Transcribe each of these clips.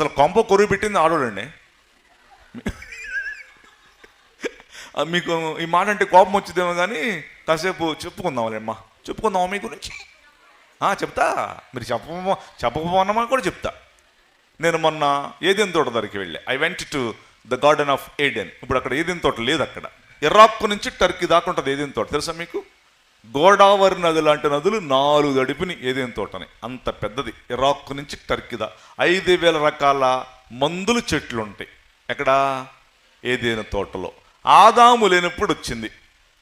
అసలు కొంప కొరువు పెట్టింది ఆడోళ్ళండి మీకు ఈ మాట అంటే కోపం వచ్చిందేమో కానీ కాసేపు చెప్పుకుందాంలేమ్మా చెప్పుకుందామా మీ గురించి? చెప్తా. మీరు చెప్ప చెప్పకపోనమా కూడా చెప్తా. నేను మొన్న ఏదెన్ తోట దగ్గరికి వెళ్ళా. I went to the garden of Eden ఇప్పుడు అక్కడ ఏదెన్ తోట లేదు అక్కడ. ఇరాక్ నుంచి టర్కీ దాకా ఉంటుంది ఏదెన్ తోట. తెలుసా మీకు? గోదావరి నది లాంటి నదులు నాలుగు గడిపిని ఏదేం తోటని. అంత పెద్దది. ఇరాక్ నుంచి టర్కిదా. ఐదు వేల రకాల మందుల చెట్లు ఉంటాయి ఎక్కడ? ఏదైనా తోటలో. ఆదాము లేనప్పుడు వచ్చింది.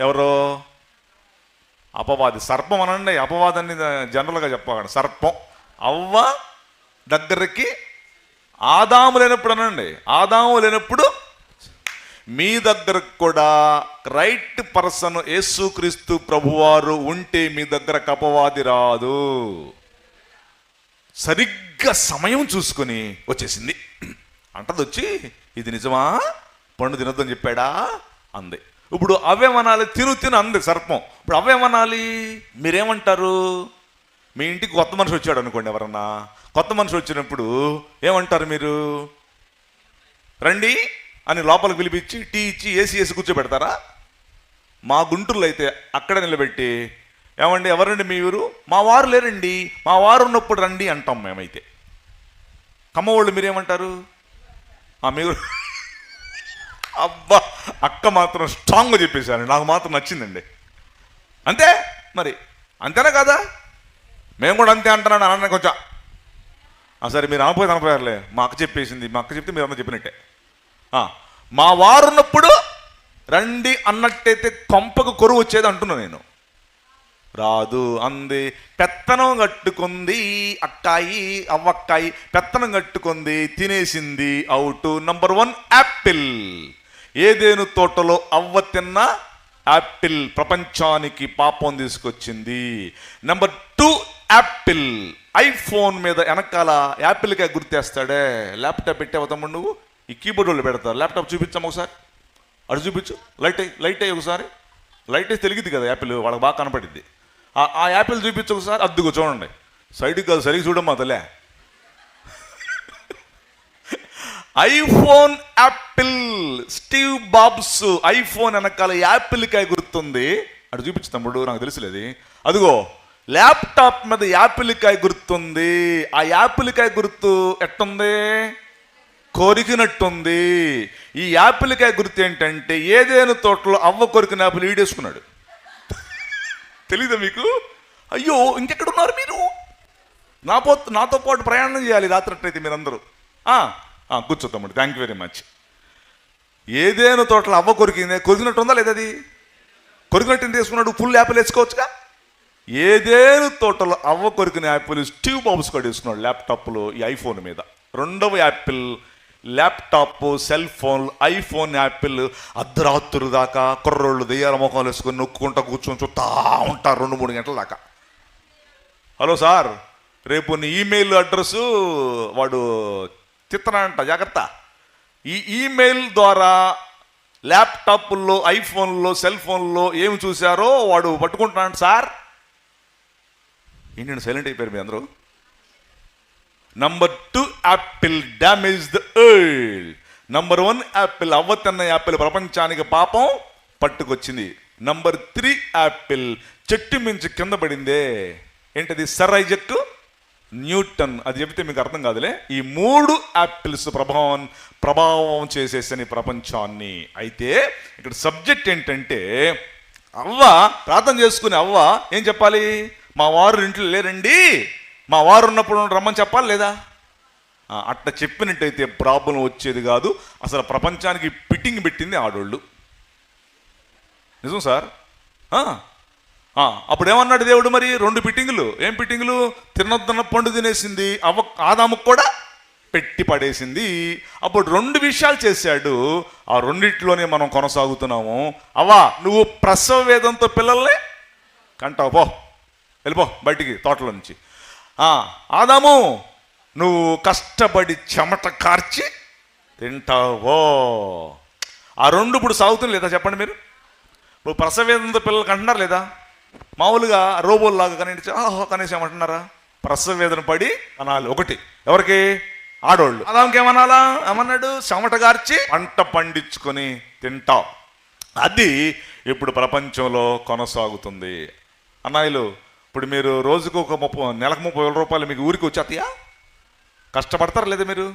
ఎవరో? అపవాది. సర్పం అనండి. అపవాదాన్ని జనరల్గా చెప్పకండి. సర్పం. అవ్వ దగ్గరికి ఆదాము లేనప్పుడు అనండి. ఆదాము లేనప్పుడు మీ దగ్గరకు కూడా రైట్ పర్సన్ యేసుక్రీస్తు ప్రభువారు ఉంటే మీ దగ్గర కపవాది రాదు. సరిగ్గా సమయం చూసుకొని వచ్చేసింది. అంటది వచ్చి ఇది నిజమా? పండు తినొద్దని చెప్పాడా? అంది. ఇప్పుడు అవేమనాలి తిను తిను అంది సర్పం. ఇప్పుడు అవేమనాలి మీరేమంటారు? మీ ఇంటికి కొత్త మనిషి వచ్చాడు అనుకోండి ఎవరన్నా. కొత్త మనిషి వచ్చినప్పుడు ఏమంటారు మీరు? రండి. అని లోపలికి పిలిపించి టీ ఇచ్చి ఏసీ వేసి కూర్చోబెడతారా? మా గుంటూరులో అయితే అక్కడ నిలబెట్టి ఏమండి ఎవరండి మీ ఊరు? మా వారు లేరండి మా వారు ఉన్నప్పుడు రండి అంటాం మేమైతే. కమ్మవాళ్ళు మీరేమంటారు? ఆ మీరు అబ్బా అక్క మాత్రం స్ట్రాంగ్గా చెప్పేశారు నాకు మాత్రం నచ్చిందండి. అంతే? మరి అంతేనా కదా? మేము కూడా అంతే అంటున్నాను అన్న కొంచెం సరే మీరు అనపోయి అనపోయారులే మా అక్క చెప్పేసింది మా అక్క చెప్తే మీరు అందరూ చెప్పినట్టే. మా వారున్నప్పుడు రండి అన్నట్టయితే కొంపకు కొరువు వచ్చేది అంటున్నా నేను. రాదు అంది పెత్తనం కట్టుకుంది అక్కాయి అవ్వక్కాయి పెత్తనం కట్టుకుంది తినేసింది out number one apple Eden తోటలో అవ్వ తిన్న యాపిల్ ప్రపంచానికి పాపం తీసుకొచ్చింది. నెంబర్ టూ యాపిల్ ఐఫోన్ మీద వెనకాల యాపిల్కాయ గుర్తేస్తాడే. ల్యాప్టాప్ పెట్టావు తమ్ముడు నువ్వు? ఈ కీబోర్డ్ వాళ్ళు పెడతారు. ల్యాప్టాప్ చూపించాము ఒకసారి. అటు చూపించు. లైట్ అయ్యి లైట్ అయ్యి ఒకసారి. లైట్ అయితే తెలియదు కదా యాపిల్ వాళ్ళకి బాగా కనపడింది ఆ- ఆ యాపిల్ చూపించు ఒకసారి. అద్దుకు చూడండి. సైడ్కి కాదు సరిగ్గా చూడమ్మా తలే iPhone apple. Steve Jobs iPhone వెనకాల యాపిల్కాయ గుర్తుంది. అటు చూపించు తమ్ముడు నాకు తెలుసులేదు. అదిగో ల్యాప్టాప్ మీద యాపిల్కాయ గుర్తుంది. ఆ యాపిల్కాయ గుర్తు ఎట్టుంది? కొరికినట్టుంది. ఈ యాపిల్ కాయ గుర్తు ఏంటంటే ఏదైనా తోటలో అవ్వ కొరికిన యాపిల్ ఈడేసుకున్నాడు. తెలీదా మీకు? అయ్యో ఇంకెక్కడున్నారు మీరు? నా పో నాతో పాటు ప్రయాణం చేయాలి రాత్రి మీరందరూ. ఆ, కూర్చో తమ్ముడు థ్యాంక్ యూ వెరీ మచ్ ఏదైనా తోటలో అవ్వ కొరికింది? కొరికినట్టు ఉందా లేదా అది? కొరికినట్టు తీసుకున్నాడు. Full Apple వేసుకోవచ్చుగా? ఏదేను తోటలో అవ్వ కొరికిన యాపిల్ స్టీవ్ బాబుస్ కూడా వేసుకున్నాడు ల్యాప్టాప్లో ఈ ఐఫోన్ మీద. రెండవ apple laptop cell phone iPhone apple అర్ధరాత్రులు దాకా కుర్రోళ్ళు దెయ్యాల ముఖాలు వేసుకొని నొక్కుంటా కూర్చొని చూస్తా ఉంటారు రెండు మూడు గంటల దాకా. హలో సార్ రేపు నీ ఈమెయిల్ అడ్రస్సు వాడు చిత్తనంట జాగ్రత్త. ఈ ఈమెయిల్ ద్వారా ల్యాప్టాప్ల్లో ఐఫోన్లో సెల్ ఫోన్లో ఏమి చూశారో వాడు పట్టుకుంటున్నాడు సార్. ఏంటండి సైలెంట్ అయిపోయారు మీ అందరూ? Number two apple damage the world number one apple అవ్వతన్న apple ప్రపంచానికి పాపం పట్టుకొచ్చింది. నంబర్ త్రీ యాపిల్ చెట్టు మించి కింద పడిందే. ఏంటది? Sir Isaac Newton. అది చెబితే మీకు అర్థం కాదులే. ఈ మూడు యాపిల్స్ ప్రభావం ప్రభావం చేసేసని ప్రపంచాన్ని. అయితే ఇక్కడ సబ్జెక్ట్ ఏంటంటే అవ్వ ప్రార్థన చేసుకుని అవ్వ ఏం చెప్పాలి? మా వారు ఇంట్లో లేరండి. మా వారు ఉన్నప్పుడు రమ్మని చెప్పాలి లేదా? అట్లా చెప్పినట్టయితే ప్రాబ్లం వచ్చేది కాదు. అసలు ప్రపంచానికి పిట్టింగ్ పెట్టింది ఆడోళ్ళు. నిజం సార్? అప్పుడు ఏమన్నాడు దేవుడు మరి? రెండు పిట్టింగులు ఏం పిట్టింగులు తినొద్దన్న పండు తినేసింది. అవ్వ ఆదాముకు కూడా పెట్టి పడేసింది. అప్పుడు రెండు విషయాలు చేశాడు. ఆ రెండిట్లోనే మనం కొనసాగుతున్నాము. అవ్వా నువ్వు ప్రసవ వేదంతో పిల్లల్ని? కంటావు పో. వెళ్ళిపో బయటికి తోటలో నుంచి. ఆదాము నువ్వు కష్టపడి చెమట కార్చి తింటావో. ఆ రెండు ఇప్పుడు సాగుతుంది లేదా చెప్పండి మీరు? ఇప్పుడు ప్రసవేదంతో పిల్లలకి అంటున్నారు లేదా? మామూలుగా రోబోల్లాగా కనీసి ఆహో కనీసం ఏమంటున్నారా? ప్రసవ వేదన పడి అనాలి. ఒకటి. ఎవరికి? ఆడోళ్ళు. అదానికి ఏమనాలా? ఏమన్నాడు? చెమట గార్చి పంట పండించుకొని తింటాం. అది ఇప్పుడు ప్రపంచంలో కొనసాగుతుంది. అన్నాయిలు ఇప్పుడు మీరు రోజుకు ఒక ముప్పై నెలకు ముప్పై వేల రూపాయలు మీకు ఊరికి వచ్చేస్తాయా? కష్టపడతారా లేదా మీరు?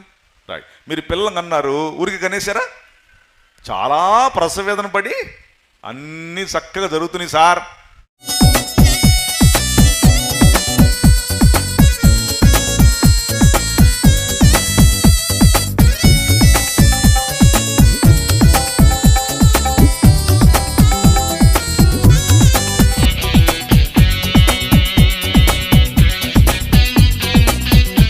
రైట్ మీరు పిల్లలు అన్నారు ఊరికి కనేసారా చాలా ప్రసవేదన పడి అన్నీ చక్కగా జరుగుతున్నాయి సార్.